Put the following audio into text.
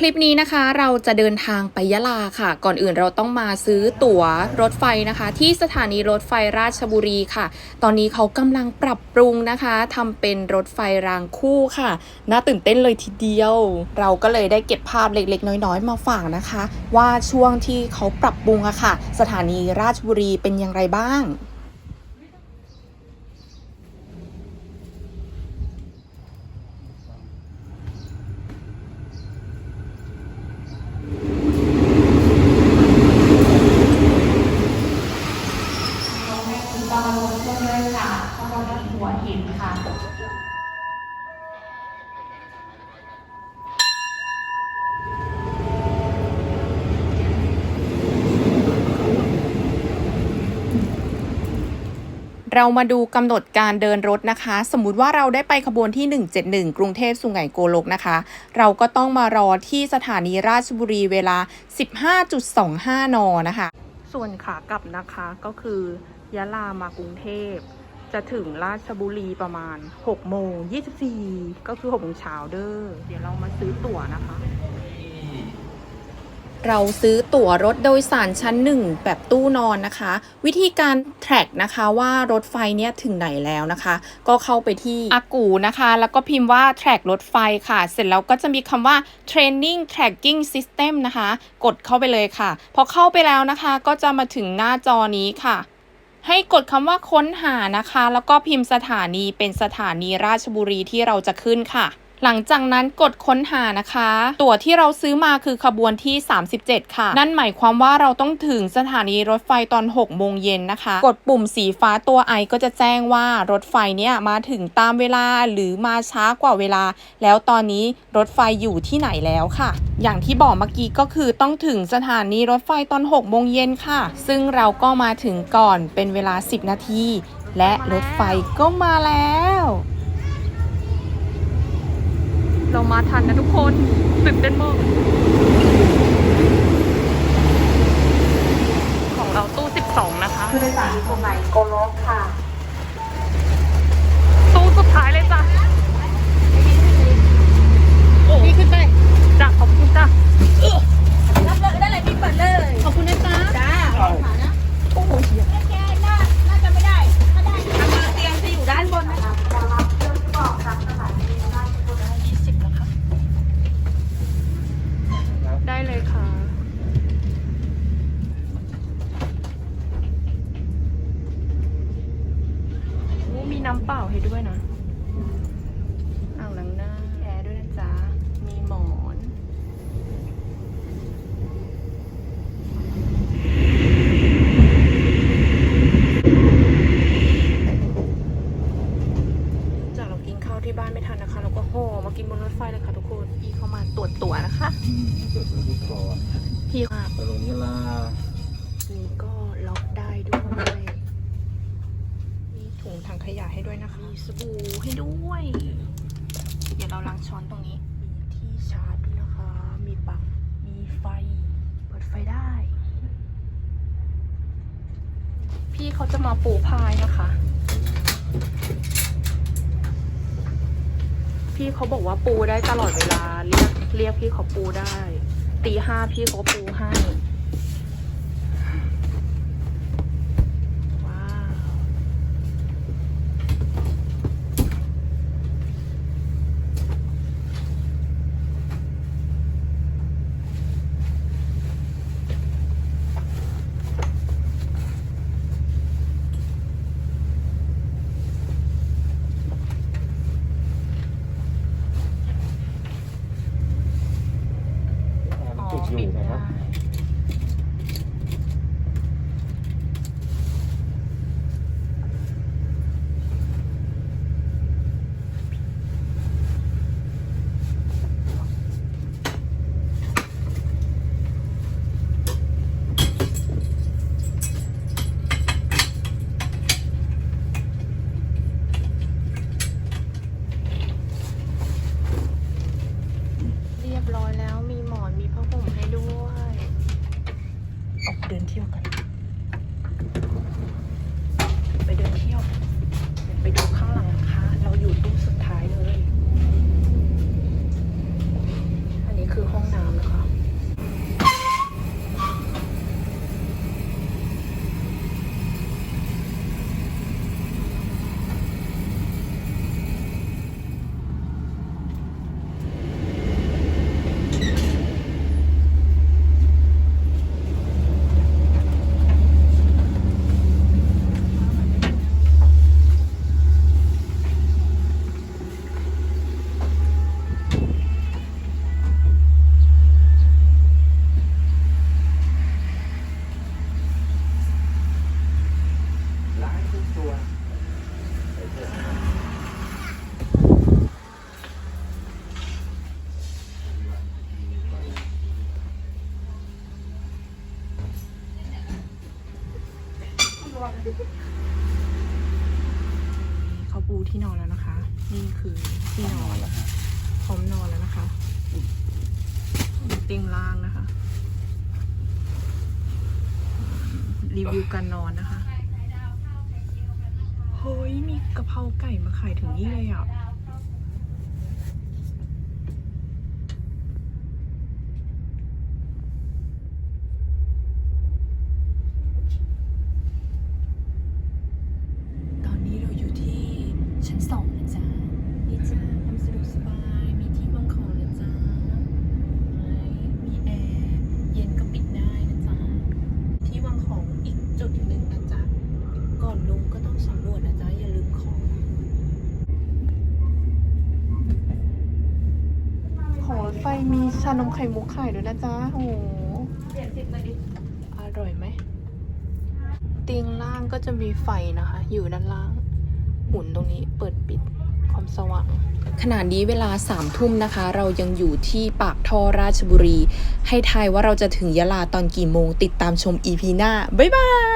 คลิปนี้นะคะเราจะเดินทางไปยะลาค่ะ ก่อนอื่นเราต้องมาซื้อตั๋วรถไฟนะคะ ที่สถานีรถไฟราชบุรีค่ะ ตอนนี้เขากำลังปรับปรุงนะคะทำเป็นรถไฟรางคู่ค่ะ น่าตื่นเต้นเลยทีเดียว เราก็เลยได้เก็บภาพเล็กๆ น้อยๆ มาฝากนะคะ ว่าช่วงที่เขาปรับปรุงอะค่ะ สถานีราชบุรีเป็นอย่างไรบ้าง คุณตอนลงช่วงเลยค่ะตอนลงหัวหิน ค่ะเรามาดูกำหนดการเดินรถนะคะ สมมุติว่าเราได้ไปขบวนที่ 171 กรุงเทพสุไหงโกลกนะคะ เราก็ต้องมารอที่สถานีราชบุรีเวลา 15.25 นนะคะ ส่วนขากลับนะคะก็คือยะลามากรุงเทพ จะถึงราชบุรีประมาณ6โมง24 ก็คือ6โมงเช้าเด้อ เดี๋ยวเรามาซื้อตั๋วนะคะ เราซื้อตั๋วรถโดยสารชั้นหนึ่งแบบตู้นอนนะคะ วิธีการแทร็กนะคะว่ารถไฟเนี่ยถึงไหนแล้วนะคะ ก็เข้าไปที่อากูนะคะ แล้วก็พิมพ์ว่า track รถไฟค่ะ เสร็จแล้วก็จะมีคำว่า training tracking system นะคะ กดเข้าไปเลยค่ะ พอเข้าไปแล้วนะคะ ก็จะมาถึงหน้าจอนี้ค่ะ ให้กดคำว่าค้นหานะคะ แล้วก็พิมพ์สถานีเป็นสถานีราชบุรีที่เราจะขึ้นค่ะ หลังจากนั้นกดค้นหานะคะ ตั๋วที่เราซื้อมาคือขบวนที่ 37 ค่ะ นั่นหมายความว่าเราต้องถึงสถานีรถไฟตอน 6 โมงเย็นนะคะ กดปุ่มสีฟ้าตัวไอก็จะแจ้งว่ารถไฟเนี่ยมาถึงตามเวลาหรือมาช้ากว่าเวลา แล้วตอนนี้รถไฟอยู่ที่ไหนแล้วค่ะ อย่างที่บอกเมื่อกี้ก็คือต้องถึงสถานีรถไฟตอน 6 โมงเย็นค่ะ ซึ่งเราก็มาถึงก่อนเป็นเวลา 10 นาทีและรถไฟก็มาแล้ว เรามาทันนะทุกคนตื่นเต้นมากของเราตู้ 12 นะคะผู้โดยสารคนไหนโกลกค่ะ ตู้สุดท้ายเลยจ้ะ โอ้ พี่ขึ้นไป จ้ะขอบคุณจ้ะ รับเลยได้เลยพี่เปิดเลย ขอบคุณนะจ๊ะ จ้าขานะโอ้โหเหี้ยแกน่าน่าจะไม่ได้ ถ้าได้ทางเตียงจะอยู่ด้านบนนะคะจะรับเครื่องบอกครับสถานีราชบุรี 20แล้วค่ะ ได้เลยค่ะ โอ้มี น้ำเปล่าให้ด้วยนะอ่างล้างหน้าแอร์ด้วยนะจ๊ะ มีหมอน จากเรากินข้าวที่บ้านไม่ทันนะคะ เราก็ห่อมากินบนรถไฟเลยค่ะทุกคน พี่เข้ามาตรวจตั๋วนะคะอืมเกิดเรื่องที่คอพี่ค่ะไปลงยะลา ขยะให้ด้วยนะคะ มีสบู่ให้ด้วย เดี๋ยวเราล้างช้อนตรงนี้ มีที่ชาร์จด้วยนะคะ มีปลั๊ก มีไฟ เปิดไฟได้ พี่เขาจะมาปูพายนะคะ พี่เขาบอกว่าปูได้ตลอดเวลา เรียกเรียกพี่เขาปูได้ ตีห้าพี่เขาปูให้ ว้าว มันติด อยู่นะครับ เรียบร้อยแล้วมีหมอนมีผ้าห่มให้ด้วย ออกเดินเที่ยวกัน ไปเดินเที่ยวเดี๋ยวไปดูข้างหลังนะคะ เราอยู่ตู้สุดท้ายเลย อันนี้คือห้องน้ำ เขาปูที่นอนแล้วนะคะ นี่คือที่นอนแล้วพร้อมนอนแล้วนะคะเตียงล่างนะคะ รีวิวการนอนนะคะเฮ้ยมีกะเพราไก่มาขายถึงนี่เลยอะ ตอนนี้เราอยู่ที่ชั้นสองนะจ๊ะ นี่จ้าความสะดวกสบาย มีที่วางของนะจ๊ะมีแอร์ เย็นก็ปิดได้นะจ๊ะ ที่วางของอีกจุดหนึ่งนะจ๊ะ ก่อนลงก็ต้องสำรวจนะจ๊ะ อย่าลืมของ ของรถ ไฟมีชานมไข่มุกขายด้วยนะจ๊ะโอ้โหเปลี่ยนสิบเลยดิอร่อยไหมเตียงล่างก็จะมีไฟนะคะ อยู่ด้านล่าง หมุนตรงนี้เปิดปิดความสว่างขณะนี้เวลาสามทุ่มนะคะ เรายังอยู่ที่ปากท่อราชบุรี ให้ทายว่าเราจะถึงยะลาตอนกี่โมงติดตามชม EP หน้า บ๊ายบาย